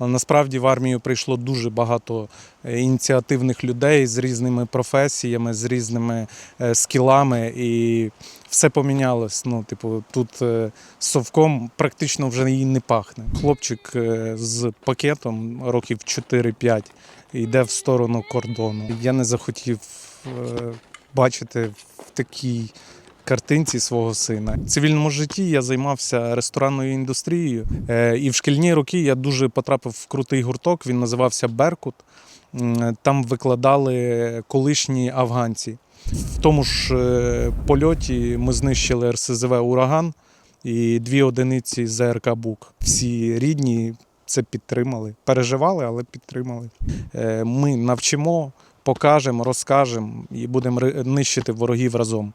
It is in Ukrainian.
Насправді в армію прийшло дуже багато е, ініціативних людей з різними професіями, з різними е, скілами, і все помінялось. Ну, типу, тут е, совком практично вже і не пахне. Хлопчик з пакетом років 4-5 йде в сторону кордону. Я не захотів бачити в такій картинці свого сина. В цивільному житті я займався ресторанною індустрією. Е, І в шкільні роки я дуже потрапив в крутий гурток. Він називався Беркут. Там викладали колишні афганці. В тому ж е, польоті ми знищили РСЗВ Ураган і дві одиниці ЗРК Бук. Всі рідні це підтримали. Переживали, але підтримали. Е, Ми навчимо, покажемо, розкажемо і будемо нищити ворогів разом.